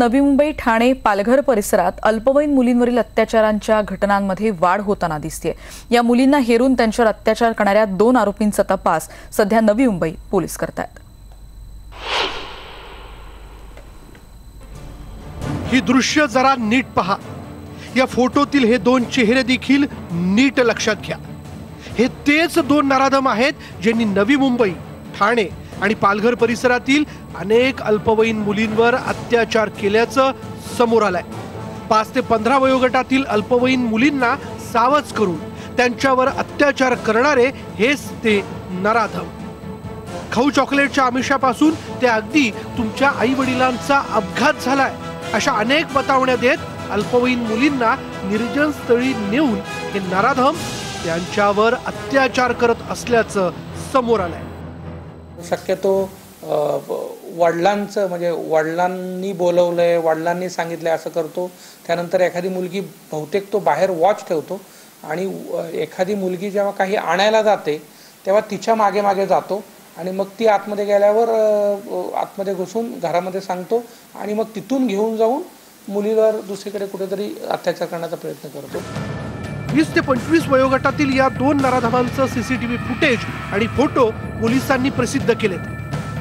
नवी मुंबई ठाणे पालघर परिसरात अल्पवयीन मुलींवरील अत्याचारांच्या घटनांमध्ये वाढ होताना दिसते या मुलींना हेरून त्यांच्यावर अत्याचार करणाऱ्या दोन आरोपींचा तपास सध्या नवी मुंबई पोलीस करतायत. ही दृश्य जरा नीट पहा. या फोटोतील हे दोन चेहरे देखील नीट लक्षात घ्या. हे तेच दोन नराधम आहेत ज्यांनी नवी मुंबई ठाणे आणि पालघर परिसरातील अनेक अल्पवयीन मुलींवर अत्याचार केल्याचं समोर आलंय. पाच ते पंधरा वयोगटातील अल्पवयीन मुलींना सावज करून त्यांच्यावर अत्याचार करणारे हेच ते नराधम. खाऊ चॉकलेटच्या आमिषापासून ते अगदी तुमच्या आई वडिलांचा अपघात झालाय अशा अनेक बतावण्या देत अल्पवयीन मुलींना निर्जन स्थळी नेऊन हे नराधम त्यांच्यावर अत्याचार करत असल्याचं समोर आलंय. शक्यतो वडिलांचं म्हणजे वडिलांनी बोलवलंय वडिलांनी सांगितलंय असं करतो. त्यानंतर एखादी मुलगी बहुतेक तो बाहेर वॉच ठेवतो आणि एखादी मुलगी जेव्हा काही आणायला जाते तेव्हा तिच्यामागे मागे जातो आणि मग ती आतमध्ये गेल्यावर आतमध्ये घुसून घरामध्ये सांगतो आणि मग तिथून घेऊन जाऊन मुलीवर दुसरीकडे कुठेतरी अत्याचार करण्याचा प्रयत्न करतो. वीस ते पंचवीस वयोगटातील या दोन नराधमांचं सीसीटीव्ही फुटेज आणि फोटो पोलिसांनी प्रसिद्ध केलेत.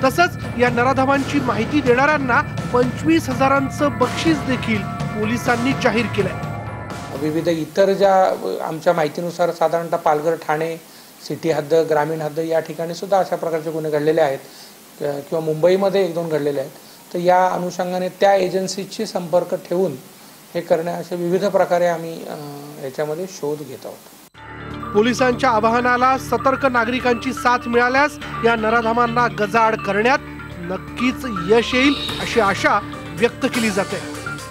तसंच या नराधमांची माहिती देणाऱ्यांना पंचवीस हजारांचं बक्षीस देखील पोलिसांनी जाहीर केलंय. विविध इतर ज्या आमच्या माहितीनुसार साधारणतः पालघर ठाणे सिटी हद्द ग्रामीण हद्द या ठिकाणी सुद्धा अशा प्रकारचे गुन्हे घडलेले आहेत. किंवा मुंबईमध्ये एक दोन घडलेले आहेत. तर या अनुषंगाने त्या एजन्सीशी संपर्क ठेवून हे करणे असे विविध प्रकारे आम्ही याच्यामध्ये शोध घेत आहोत. पोलिसांच्या आवाहनाला सतर्क नागरिकांची साथ मिळाल्यास या नराधामांना गजाआड करण्यात नक्कीच यश येईल अशी आशा व्यक्त केली जाते.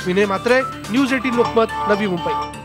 Vinay Matre news eighteen Lokmat Navi Mumbai.